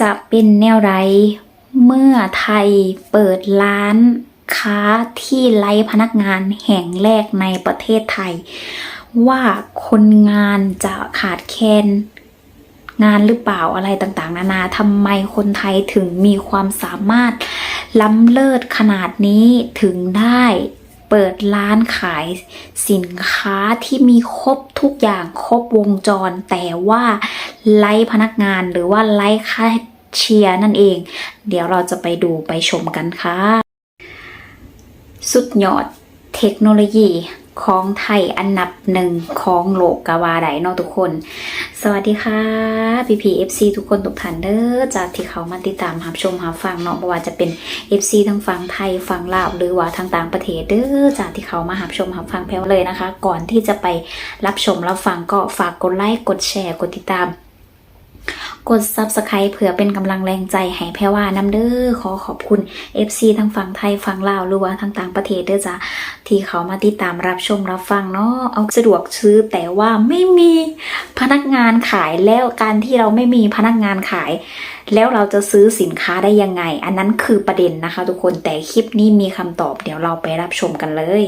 จะเป็นแนวไร เมื่อไทยเปิดร้านค้าที่ไร้พนักงานแห่งแรกในประเทศไทย ว่าคนงานจะขาดแคลนงานหรือเปล่าอะไรต่างๆ นานาทำไมคนไทยถึงมีความสามารถล้ำเลิศขนาดนี้ถึงได้ เปิดร้านขายสินค้าที่มีครบทุกอย่างครบวงจร แต่ว่าไล่พนักงานหรือว่าไล่ค่าเชียร์นั่นเอง เดี๋ยวเราจะไปดูไปชมกันค่ะ สุดยอดเทคโนโลยี ของไทยอันดับหนึ่งของโลกกาวาไดเนาะทุกคน สวัสดีค่ะพีพีเอฟซีทุกคนทุกท่านเด้อจากที่เขามาติดตามหับชมหับฟังเนาะไม่ว่าจะเป็น FC ทั้งฝั่งไทยฝั่งลาวหรือว่าทางต่างประเทศเด้อจากที่เขามาหับชมหับฟังแพลวเลยนะคะ ก่อนที่จะไปรับชมรับฟังก็ฝากกดไลค์กดแชร์กดติดตาม กด Subscribe เผื่อเป็นกำลังแรงใจให้แพรว่านำเด้อขอขอบคุณ FC ทั้งฝั่งไทยฝั่งลาวหรือว่าทางต่างประเทศเด้อจ้ะที่เขามาติดตามรับชมรับฟังเนาะเอาสะดวกซื้อแต่ว่าไม่มีพนักงานขายแล้วการที่เราไม่มีพนักงานขาย แล้วเราจะซื้อสินค้าได้ยังไง อันนั้นคือประเด็นนะคะ ทุกคนแต่คลิปนี้มีคำตอบเดี๋ยวเราไปรับชมกันเลย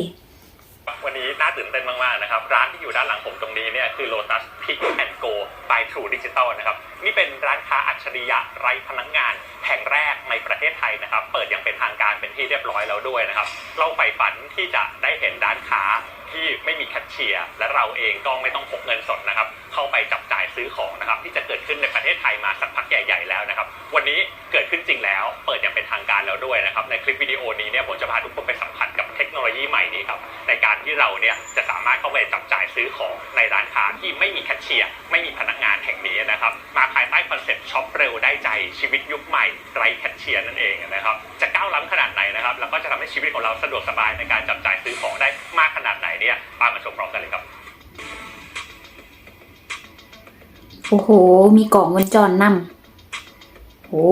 วันนี้น่าตื่นเต้นมากๆ นะครับ ร้านที่อยู่ด้านหลังผมตรงนี้เนี่ยคือ Lotus Pick and Go by True Digital นะครับ นี่เป็นร้านค้าอัจฉริยะไร้พนักงานแห่งแรกในประเทศไทยนะครับ เปิดอย่างเป็นทางการเป็นที่เรียบร้อยแล้วด้วยนะครับเราใฝ่ฝันที่จะได้เห็นร้านค้าที่ไม่มีแคชเชียร์และเราเองก็ไม่ต้องพกเงินสดนะครับ เข้าไปจับจ่ายซื้อของนะครับ ที่จะเกิดขึ้นในประเทศไทยมาสักพักใหญ่ ๆ แล้วนะครับ วันนี้เกิดขึ้นจริงแล้ว เปิดอย่างเป็นทางการแล้วด้วยนะครับ ในคลิปวิดีโอนี้เนี่ยผมจะพาทุกคนไปสัม ที่เราเนี่ยจะสามารถเข้าไปจับจ่ายซื้อของในร้านค้าที่ไม่มีแคชเชียร์ไม่มีพนักงานแห่งนี้นะครับ มาภายใต้คอนเซ็ปต์ช็อปเร็วได้ใจชีวิตยุคใหม่ไร้แคชเชียร์นั่นเองนะครับจะก้าวล้ำขนาดไหนนะครับแล้วก็จะทำให้ชีวิตของเราสะดวกสบายในการจับจ่ายซื้อของได้มากขนาดไหนเนี่ยตามมาชมพร้อมกันเลยครับโอ้โห มีกล่องวงจรนำโอ้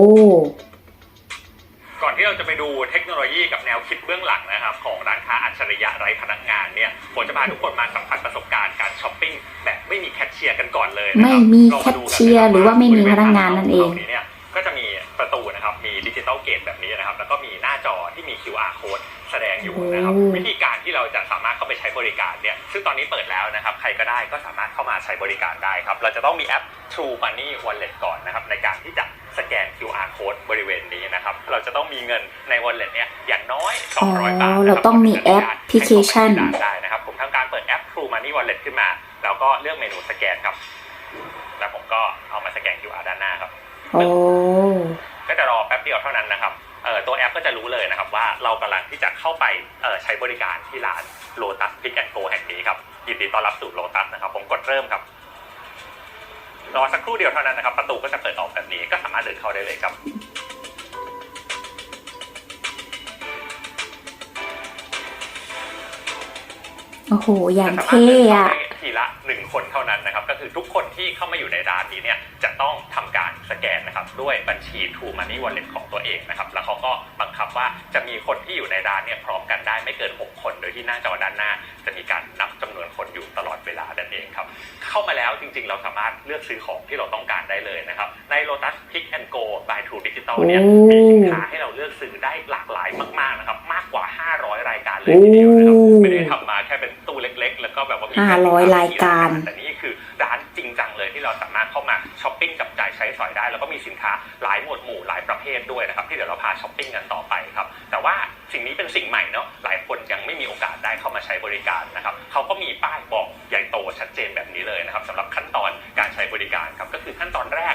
ก่อนที่เราจะไปดูเทคโนโลยีกับแนวคิดเบื้องหลังนะครับ ของร้านค้าอัจฉริยะไร้พนักงานเนี่ยผมจะพาทุกคนมาสัมผัสประสบการณ์การช้อปปิ้งแบบไม่มีแคชเชียร์กันก่อนเลยนะไม่ครับมีลงแคมาชดูกันเชียร์หรือว่าไม่มีพนักงานนั่นเองบริวณทางข้าเนี่ยก็จะมีประตูนะครับมีดิจิตอลเกตแบบนี้นะครับ แล้วก็มีหน้าจอที่มี QR code แสดงอยู่นะครับโอ้วิธีการที่เราจะสามารถเข้าไปใช้บริการเนี่ยซึ่งตอนนี้เปิดแล้วนะครับ ใครก็ได้ก็สามารถเข้ามาใช้บริการได้ครับ เราจะต้องมีแอป True Money Wallet ก่อนนะครับในการที่จะ สแกน QR code บริเวณนี้นะครับ เราจะต้องมีเงินใน wallet เนี่ยอย่างน้อย 200 บาทอ๋อนะคบเราต้องมีแอปพลิเคชันให้เข้าไปที่ร้าได้นะครับ ผมทำการเปิดแอป True Money Wallet ขึ้นมา แล้วก็เลือกเมนูสแกนครับ แล้วผมก็เอามาสแกน QR ด้านหน้าครับโอ้ก็จะรอแป๊บเดียวเท่านั้นนะครับเอ่อตัวแอปก็จะรู้เลยนะครับว่าเรากำลังที่จะเข้าไปเอ่อใช้บริการที่ร้าน Lotus Pick and Go แห่งนี้ครับยินดีต้อนรับสู่ Lotus นะครับ ผมกดเริ่มครับ รอสักครู่เดียวเท่านั้นนะครับ ประตูก็จะเปิดออกแบบนี้ก็สามารถเดินเข้าได้เลยครับโอ้โห อย่างจะสามารถเท่เดินเข้าอะได้ ทีละหนึ่งคนเท่านั้นนะครับ ก็คือทุกคนที่เข้ามาอยู่ในร้านนี้เนี่ยจะต้องทำการสแกนนะครับด้วยบัญชี True Money Wallet ของตัวเองนะครับ แล้วเขาก็บังคับว่าจะมีคนที่อยู่ในร้านเนี่ยพร้อมกันได้ไม่เกิน 6 คน โดยที่หน้าจอด้านหน้า จะมีการนับจำนวนคนอยู่ตลอดเวลานั่นเองครับ เข้ามาแล้วจริงๆ เราสามารถเลือกซื้อของที่เราต้องการได้เลยนะครับ ใน Lotus Pick and Go by True Digital เนี่ยโอ้มีสินค้าให้เราเลือกซื้อได้หลากหลายมากๆนะครับมากกว่า 500 รายการเลยทีเดียวนะครับโอ้ไม่ได้ท กๆแล้วก็แบบว่ามีห้าร้อยรายการแต่นี่คือร้านจริงจังเลยที่เราสามารถเข้ามาช้อปปิ้งจับจ่ายใช้สอยได้ แล้วก็มีสินค้าหลายหมวดหมู่หลายประเภทด้วยนะครับที่เดี๋ยวเราพาช้อปปิ้งกันต่อไปครับแต่ว่าสิ่งนี้เป็นสิ่งใหม่เนาะหลายคนยังไม่มีโอกาสได้เข้ามาใช้บริการนะครับเขาก็มีป้ายบอกใหญ่โตชัดเจนแบบนี้เลยนะครับสำหรับขั้นตอนการใช้บริการครับก็คือขั้นตอนแรก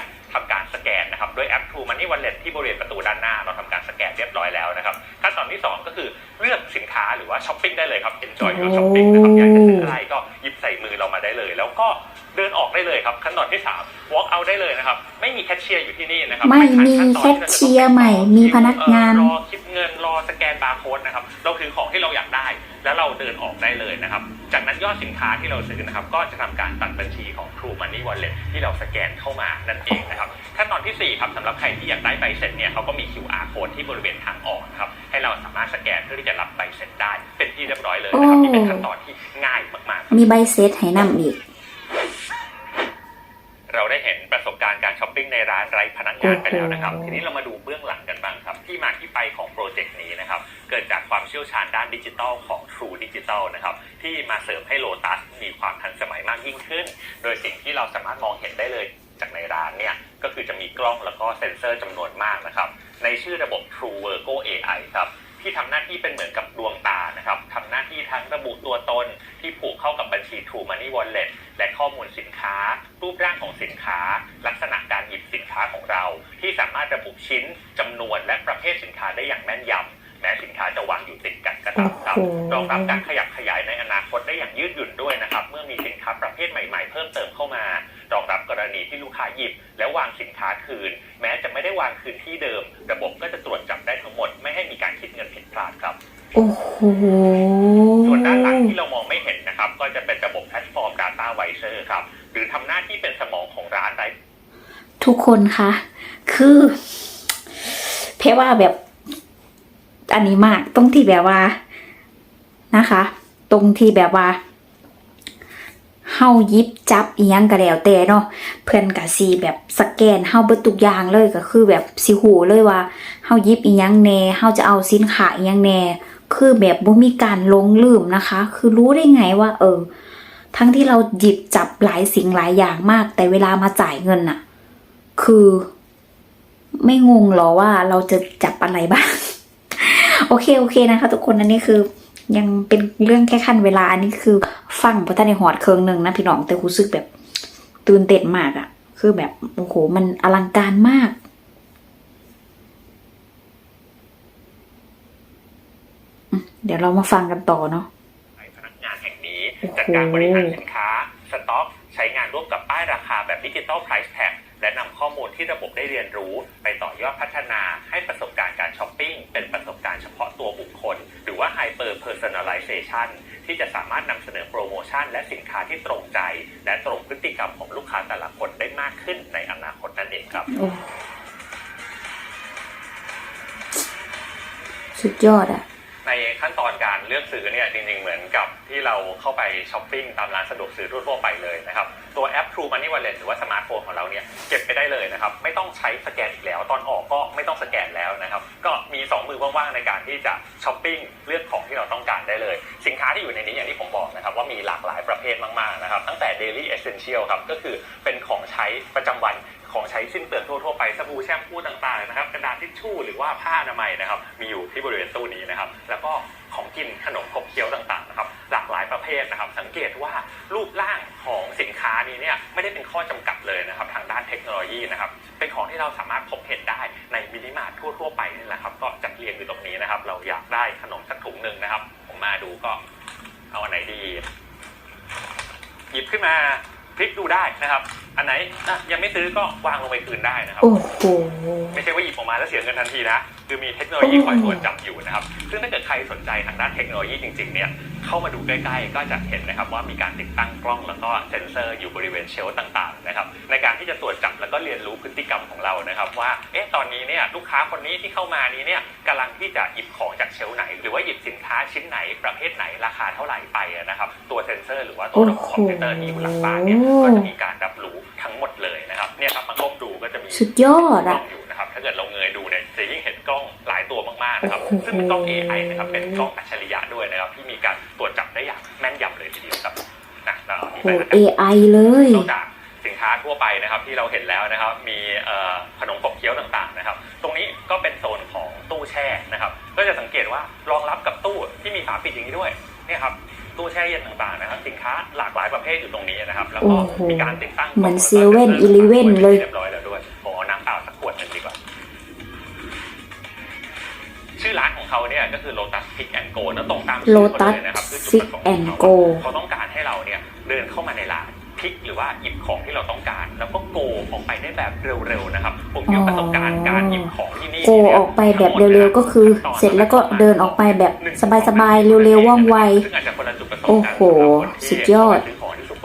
ทำการส แกนนะครับด้วยแอป True Money Wallet ที่บริเวณประตูด้านหน้าเราทำการสแกนเรียบร้อยแล้วนะครับขั้นตอนที่สองก็คือเลือกสินค้าหรือว่าช้อปปิ้งได้เลยครับ enjoy your shopping นะครับอยากจะซื้ออะไรก็หยิบใส่มือเรามาได้เลย แล้วก็เดินออกได้เลยครับ ขั้นตอนที่สาม walk out ได้เลยนะครับ ไม่มีแคชเชียร์อยู่ที่นี่นะครับไม่ผ่านมีขั้นตอนแคชเชียร์ใหม่มีพนักงานเอ่อรอคิดเงินรอสแกนบาร์โค้ดนะครับ เราถือของที่เราอยากได้ แล้วเราเดินออกได้เลยนะครับ จากนั้นยอดสินค้าที่เราซื้อนะครับ ก็จะทำการตัดบัญชีของ True Money Wallet ที่เราสแกนเข้ามานั่นเองนะครับขั้นตอนที่ 4 ครับสำหรับใครที่อยากได้ใบเสร็จเนี่ยเขาก็มี QR code ที่บริเวณทางออกนะครับให้เราสามารถสแกนเพื่อที่จะรับใบเสร็จได้ เป็นที่เรียบร้อยเลยนะครับโอ้ที่เป็นขั้นตอนที่ง่ายมากๆครับมีใบเซตให้นำอีกเราเราได้เห็นประสบการณ์การช้อปปิ้งในร้านไร้พนักงานไปแล้วนะครับโอ้โหทีนี้เรามาดูเบื้องหลังกันบ้างครับ ที่มาที่ไปของโปรเจกต์นี้นะครับ เกิดจากความ เชี่ยวชาญด้านดิจิทัลของ True Digital นะครับที่มาเสริมให้ Lotus มีความทันสมัยมากยิ่งขึ้น โดยสิ่งที่เราสามารถมองเห็นได้เลยจากในร้านเนี่ยก็คือจะมีกล้องแล้วก็เซ็นเซอร์จำนวนมากนะครับในชื่อระบบ True Virgo AI ครับที่ทำหน้าที่เป็นเหมือนกับดวงตานะครับทำหน้าที่ทั้งระบุตัวตนที่ผูกเข้ากับบัญชี True Money Wallet และข้อมูลสินค้า รูปร่างของสินค้า ลักษณะการหยิบสินค้าของเรา ที่สามารถระบุชิ้นจำนวนและประเภทสินค้าได้อย่างแม่นยำ สินค้าจะวางอยู่ติดกันก็ตามครับโอ้โหรองรับการขยับขยายในอนาคตได้อย่างยืดหยุ่นด้วยนะครับ เมื่อมีสินค้าประเภทใหม่ๆ เพิ่มเติมเข้ามารองรับกรณีที่ลูกค้าหยิบ แล้ววางสินค้าคืน แม้จะไม่ได้วางคืนที่เดิม ระบบก็จะตรวจจับได้ทั้งหมด ไม่ให้มีการคิดเงินผิดพลาดครับโอ้โหส่วนด้านหลังที่เรามองไม่เห็นนะครับ ก็จะเป็นระบบแพลตฟอร์ม Data w i s e r ครับ หรือทำหน้าที่เป็นสมองของร้านไร้ทุกคนคะคือ เพว่าแบบ อันนี้มาก ตรงที่แบบว่านะคะ ตรงที่แบบว่าเฮายิบจับอียังก็แล้วแต่เนาะเพื่อนก็สิแบบสแกนเฮาเบิดทุกอย่างเลยก็คือแบบสิหูเลยว่าเฮายิบอียังแน่เฮาจะเอาสินค้าอียังแน่คือแบบบ่มีการลงลืมนะคะ คือรู้ได้ไงว่า เออ ทั้งที่เราหยิบจับหลายสิ่งหลายอย่างมาก แต่เวลามาจ่ายเงินน่ะ คือ ไม่งงหรอว่าเราจะจับอะไรบ้าง โอเคโอเคนะคะ ทุกคนอันนี้คือยังเป็นเรื่องแค่ขั้นเวลาอันนี้คือฟังพระท่านในหอดเคิงหนึ่งนะพี่น้องแต่รู้สึกแบบตื่นเต้นมากอะคือแบบโอ้โหมันอลังการมากเดี๋ยวเรามาฟังกันต่อเนาะพนักงานแห่งนี้จัดการบริหารสินค้า สต็อก ใช้งานร่วมกับป้ายราคาแบบดิจิ t a ลไพรซ์แท็กและนำข้อมูลที่ระบบได้เรียนรู้ ไปต่อยอดพัฒนาให้ประสบการณ์การช้อปปิ้งเป็นประสบารณ์เฉพาะตัวบุคคล หรือว่า Hyper Personalization ที่จะสามารถนำเสนอโปรโมชั่น และสินค้าที่ตรงใจ และตรงพฤติกรรมของลูกค้าแต่ละคนได้มากขึ้นในอนาคตนั่นเองครับโอ้สุดยอดอะในขั้นตอนการเลือกซื้อเนี่ยจริงๆเหมือนกับที่เราเข้าไปช้อปปิ้งตามร้านสะดวกซื้อทั่วๆไปเลยนะครับ ตัวแอป True Money Wallet หรือว่าสมาร์ทโฟนของเราเนี่ยเก็บไปได้เลยนะครับ ไม่ต้องใช้สแกนอีกแล้ว ตอนออกก็ไม่ต้องสแกนแล้วนะครับ ก็มี 2 มือว่างๆในการที่จะช้อปปิ้งเลือกของที่เราต้องการได้เลย สินค้าที่อยู่ในนี้อย่างที่ผมบอกนะครับ ว่ามีหลากหลายประเภทมากๆนะครับ ตั้งแต่ Daily Essential ครับก็คือเป็นของใช้ประจำวันของใช้สิ้นเปลืองทั่วๆไปสบู่แชมพูต่างๆนะครับกระดาษทิชชู่หรือว่าผ้าอนามัยนะครับมีอยู่ที่บริเวณตู้นี้นะครับแล้วก็ของกินขนมขบเคี้ยวต่างๆนะครับหลากหลายประเภทนะครับสังเกตว่า รูปร่างของสินค้านี้เนี่ยไม่ได้เป็นข้อจำกัดเลยนะครับทางด้านเทคโนโลยีนะครับเป็นของที่เราสามารถพบเห็นได้ในมินิมาร์ททั่ว ๆ ไปนี่แหละครับก็จัดเรียงอยู่ตรงนี้นะครับ เราอยากได้ขนมสักถุงหนึ่งนะครับ ผมมาดูก็เอาอันไหนดี หยิบขึ้นมาพลิกดูได้นะครับ อันไหนอะยังไม่ซื้อก็วางลงไปคืนได้นะครับ โอ้โหไม่ใช่ว่าหยิบออกมาแล้วเสียเงินทันทีนะ คือมีเทคโนโลยีคอยตรวจจับอยู่นะครับ ซึ่งถ้าเกิดใครสนใจทางด้านเทคโนโลยีจริงๆเนี่ยเข้ามาดูใกล้ๆ ก็จะเห็นนะครับว่ามีการติดตั้งกล้องแล้วก็เซ็นเซอร์อยู่บริเวณเชลฟ์ต่างๆนะครับในการที่จะตรวจจับแล้วก็เรียนรู้พฤติกรรมของเรานะครับ ว่าเอ๊ะตอนนี้เนี่ยลูกค้าคนนี้ที่เข้ามานี้เนี่ยกำลังที่จะหยิบของจากเชลฟ์ไหน หรือว่าหยิบสินค้าชิ้นไหนประเภทไหนราคาเท่าไหร่ไปนะครับตัวเซ็นเซอร์หรือว่าตัวระบบคอมพิวเตอร์ที่อยู่หลังบ้านเนี่ยก็จะมีการรับรู้ทั้งหมดเลยนะครับเนี่ยครับมาก้มดูก็จะมีสุดยอดกล้อะ องอยู่นะครับถ้าเกิดเราเงยดูเนี่ยจะยิ่งเห็นกล้องหลายตัวมากๆนะครับโอ้โหซึ่งเป็นกล้อง AI นะครับ เป็นกล้องอัจฉริยะด้วยนะครับ ที่มีการตรวจจับได้อย่างแม่นยำเลยทีเดียวครับนะแล้วเอาโอ้นี่โหไปนะครับ AI เลย นอกจากสินค้าทั่วไปนะครับที่เราเห็นแล้วนะครับมีเอ่อขนมขบเคี้ยวต่างๆนะครับ ตรงนี้ก็เป็นโซนของตู้แช่นะครับ ก็จะสังเกตว่ารองรับกับตู้ที่มีฝาปิดอย่างนี้ด้วยเนี่ยครับตู้แช่เย็นต่างๆนะครับ สินค้าหลากหลายประเภทอยู่ตรงนี้นะครับ แล้วก็โอ้โหมีการติดตั้งเหมือนกล้งเซเว่นแล้วก็อีเลเว่นเลยเรียบร้อย ชื่อร้านของเขาเนี่ยก็คือ Lotus Pick and Go นั่นตรงตามชื่อเขาเลยนะครับคือจุดประสงค์ของ Pick and เขา Go เขาต้องการให้เราเนี่ยเดินเข้ามาในร้านพลิกหรือว่าหยิบของที่เราต้องการ แล้วก็โกออกไปได้แบบเร็วๆนะครับ ผมคิดว่าประสบการณ์การหยิบของที่นี่โกออกไปแบบเร็วๆก็คือ เสร็จแล้วก็เดินออกไปแบบสบายๆเร็วๆว่องไวซึ่งอาจจะคนละจุดประสงค์โอ้กันโหสำหรับคนที่สุดยอด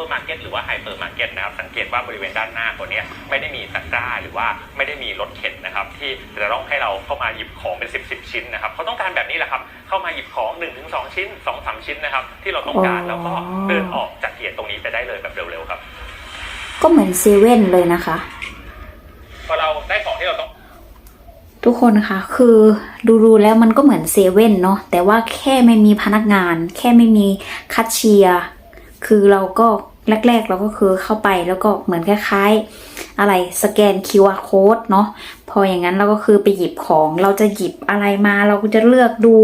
ร์มาร์เก็ตหรือว่าไฮเปอร์มาร์เก็ตนะครับสังเกตว่าบริเวณด้านหน้าตัวเนี้ยไม่ได้มีตะกร้าหรือว่าไม่ได้มีรถเข็นนะครับที่จะต้องให้เราเข้ามาหยิบของเป็น 10 10ชิ้นนะครับเขาต้องการแบบนี้แหละครับเข้ามาหยิบของ 1-2 ชิ้น 2-3 ชิ้นนะครับที่เราต้องการอ๋อแล้วก็เดินออกจากเหตุตรงนี้ไปได้เลยแบบเร็วๆครับก็ก็เหมือนเซเว่นเลยนะคะพอเราได้ของที่เราต้องทุกคนคะคือดูดูๆแล้วมันก็เหมือนเซเว่นเนาะแต่ว่าแค่ไม่มีพนักงาน แค่ไม่มีคัชเชียร์คือเราก็ แรก ๆ เราก็คือเข้าไปแล้วก็เหมือนคล้ายๆ อะไรสแกน QR code เนาะพออย่างนั้นเราก็คือไปหยิบของเราจะหยิบอะไรมา เราก็จะเลือกดู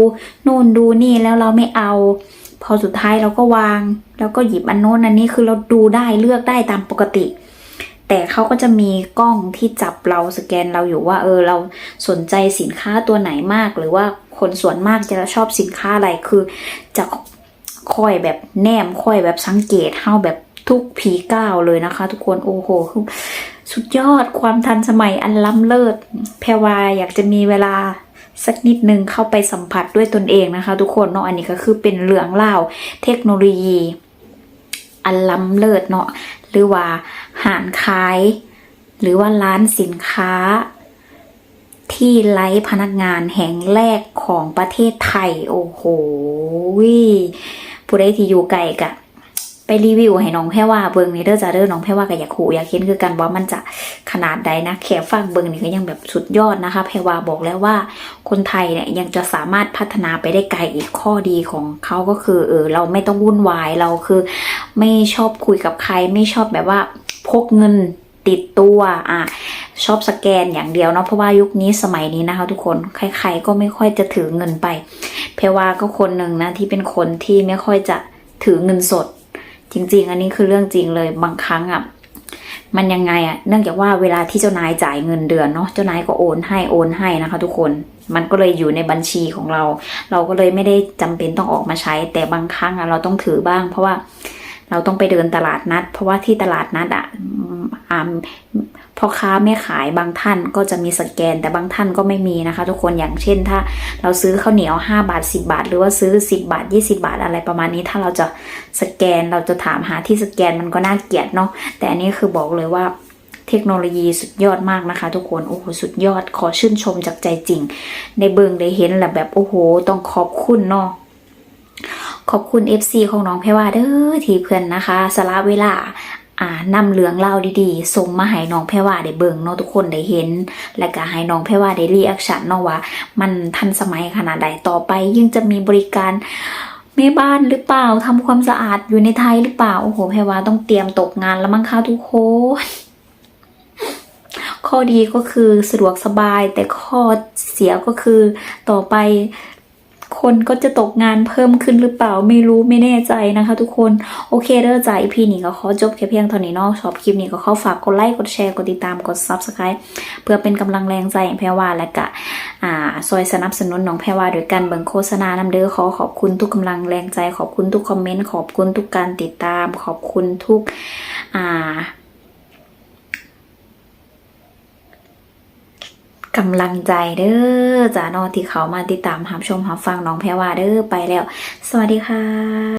นู่นดูนี่แล้วเราไม่เอา พอสุดท้ายเราก็วาง แล้วก็หยิบอันโน้นอันนี้คือเราดูได้เลือกได้ตามปกติ แต่เขาก็จะมีกล้องที่จับเราสแกนเราอยู่ว่า เออเราสนใจสินค้าตัวไหนมาก หรือว่าคนส่วนมากจะชอบสินค้าอะไรคือจะคอยแบบแนมคอยแบบสังเกตเฮาแบบ ทุกผีก้าวเลยนะคะ ทุกคนโอ้โหคือสุดยอดความทันสมัยอันล้ำเลิศแพรวาอยากจะมีเวลาสักนิดนึงเข้าไปสัมผัสด้วยตนเองนะคะ ทุกคนเนาะอันนี้ก็คือเป็นเรื่องเล่าเทคโนโลยี อันล้ำเลิศเนาะหรือว่าหารขาย หรือว่าร้านสินค้า ที่ไร้พนักงานแห่งแรกของประเทศไทย โอ้โหผู้ใดที่อยู่ไกลกะ ไปรีวิวให้น้องแพรว่าเบิงนี่เด้อจ้าเด้อน้องแพรว่าก็อยากขู่อยากเห็นคือกันว่ามันจะขนาดใดนะแค่ฟังเบิงนี่ก็ยังแบบสุดยอดนะคะแพรว่าบอกแล้วว่า คนไทยเนี่ยยังจะสามารถพัฒนาไปได้ไกลอีกข้อดีของเขาก็คือเออเราไม่ต้องวุ่นวายเราคือ ไม่ชอบคุยกับใคร ไม่ชอบแบบว่าพกเงินติดตัวอะชอบสแกนอย่างเดียวเนาะเพราะว่ายุคนี้สมัยนี้นะคะ ทุกคนใครๆก็ไม่ค่อยจะถือเงินไป เพว่าก็คนหนึ่งนะที่เป็นคนที่ไม่ค่อยจะถือเงินสด จริง ๆ อันนี้คือเรื่องจริงเลยบางครั้งอะมันยังไงอะ เนื่องจากว่าเวลาที่เจ้านายจ่ายเงินเดือนเนาะ เจ้านายก็โอนให้โอนให้นะคะ ทุกคน มันก็เลยอยู่ในบัญชีของเรา เราก็เลยไม่ได้จำเป็นต้องออกมาใช้ แต่บางครั้งอะเราต้องถือบ้าง เพราะว่า เราต้องไปเดินตลาดนัด เพราะว่าที่ตลาดนัดอะอืมอ่าพ่อค้าแม่ขายบางท่านก็จะมีสแกนแต่บางท่านก็ไม่มีนะคะ ทุกคนอย่างเช่นถ้าเราซื้อข้าวเหนียว 5 บาท 10 บาท หรือว่าซื้อ 10 บาท 20 บาทอะไรประมาณนี้ ถ้าเราจะสแกนเราจะถามหาที่สแกนมันก็น่าเกลียดเนาะแต่อันนี้คือบอกเลยว่าเทคโนโลยีสุดยอดมากนะคะ ทุกคนโอ้โหสุดยอดขอชื่นชมจากใจจริง ในเบิงได้เห็นแหละแบบโอ้โห ต้องขอบคุณเนาะ ขอบคุณ FC ของน้องเพว่าเด้อที่เพื่อนนะคะสละเวลาอ่านำเรื่องเล่าดีๆส่งมาให้น้องเพรว่าได้เบิงเนาะทุกคนได้เห็น และก็ให้น้องเพรว่าได้รีแอคชั่นเนาะว่า มันทันสมัยขนาดใดต่อไป ยิ่งจะมีบริการแม่บ้านหรือเปล่าทำความสะอาดอยู่ในไทยหรือเปล่า โอ้โหเพรว่าต้องเตรียมตกงานแล้วมั้งคะทุกคนข้อดีก็คือสะดวกสบายแต่ข้อเสียก็คือต่อไป คนก็จะตกงานเพิ่มขึ้นหรือเปล่าไม่รู้ไม่แน่ใจนะคะทุกคนโอเคเด้อจ้าอีพีนี้ก็ขอจบแค่เพียงเท่านี้นาะชอบคลิปนี้ก็เข้าฝากกดไลค์กดแชร์กดติดตามกด subscribe เพื่อเป็นกำลังแรงใจแพรว่าและกะอ่าซอยสนับสนุนน้องแพรว่าโดยการเบิ่งโฆษณานำเด้อขอขอบคุณทุกกำลังแรงใจ ขอบคุณทุกคอมเมนต์ขอบคุณทุกการติดตาม ขอบคุณทุกอ่า กำลังใจเด้อจ้านอที่เขามาติดตามหับชมหับฟังน้องแพรว่าเด้อไปแล้ว สวัสดีค่ะ